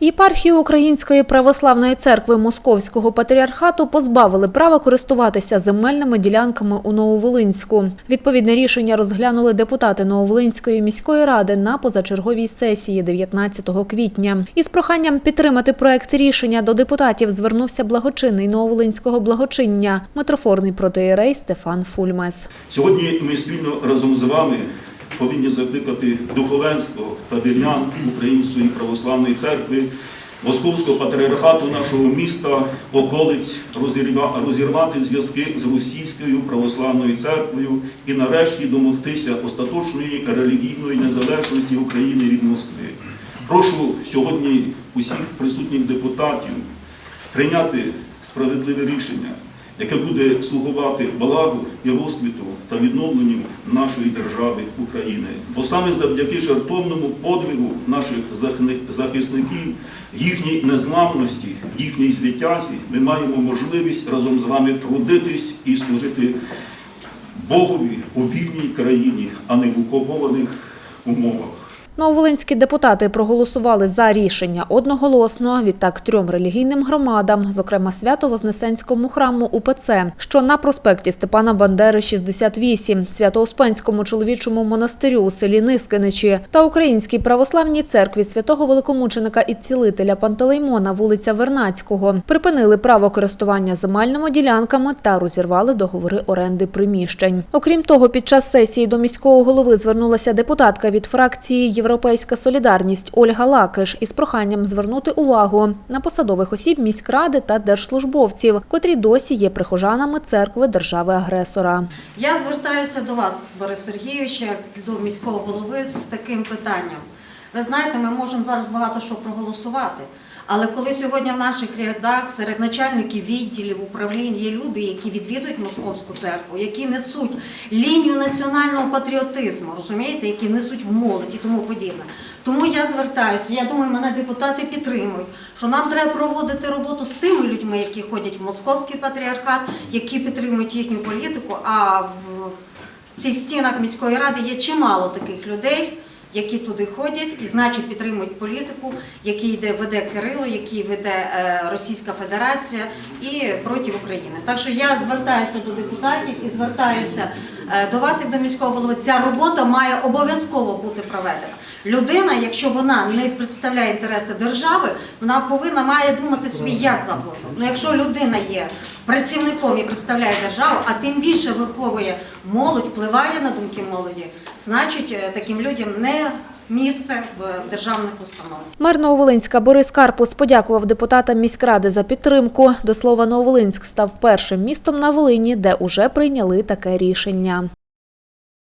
Єпархію Української православної церкви Московського патріархату позбавили права користуватися земельними ділянками у Нововолинську. Відповідне рішення розглянули депутати Нововолинської міської ради на позачерговій сесії 19 квітня. Із проханням підтримати проект рішення до депутатів звернувся благочинний Нововолинського благочиння митрофорний протиєрей Стефан Фульмес. Сьогодні ми спільно разом з вами повинні закликати духовенство та вірян Української православної церкви, Московського патріархату нашого міста, околиць розірва- розірвати зв'язки з Російською православною церквою і нарешті домогтися остаточної релігійної незалежності України від Москви. Прошу сьогодні усіх присутніх депутатів прийняти справедливе рішення, яке буде слугувати благу і розквіту та відновленню нашої держави України. Бо саме завдяки жертовному подвигу наших захисників, їхній незламності, їхній звитязі, ми маємо можливість разом з вами трудитись і служити Богові у вільній країні, а не в окупованих умовах. Нововолинські депутати проголосували за рішення одноголосно. Відтак трьом релігійним громадам, зокрема Свято-Вознесенському храму УПЦ, що на проспекті Степана Бандери, 68, Свято-Успенському чоловічому монастирю у селі Нискиничі та Українській православній церкві святого великомученика і цілителя Пантелеймона, вулиця Вернацького, припинили право користування земельними ділянками та розірвали договори оренди приміщень. Окрім того, під час сесії до міського голови звернулася депутатка від фракції Європейська Солідарність Ольга Лакиш із проханням звернути увагу на посадових осіб міськради та держслужбовців, котрі досі є прихожанами церкви держави-агресора. Я звертаюся до вас, Борис Сергійович, як до міського голови з таким питанням. Ви знаєте, ми можемо зараз багато що проголосувати. Але коли сьогодні в наших рядах серед начальників відділів управлінь є люди, які відвідують московську церкву, які несуть лінію національного патріотизму, розумієте, які несуть в молодь і тому подібне. Тому я звертаюся, я думаю, мене депутати підтримують, що нам треба проводити роботу з тими людьми, які ходять в московський патріархат, які підтримують їхню політику. А в цих стінах міської ради є чимало таких людей, які туди ходять і, значить, підтримують політику, який йде веде Кирило, який веде е, Російська Федерація і проти України. Так що я звертаюся до депутатів і звертаюся до вас, як до міського голови. Ця робота має обов'язково бути проведена. Людина, якщо вона не представляє інтереси держави, вона повинна має думати собі, як заплатити. Ну, якщо людина є працівником і представляє державу, а тим більше виховує молодь, впливає на думки молоді, значить е, таким людям не місце в державних установах. Мер Нововолинська Борис Карпус подякував депутатам міськради за підтримку. До слова, Нововолинськ став першим містом на Волині, де уже прийняли таке рішення.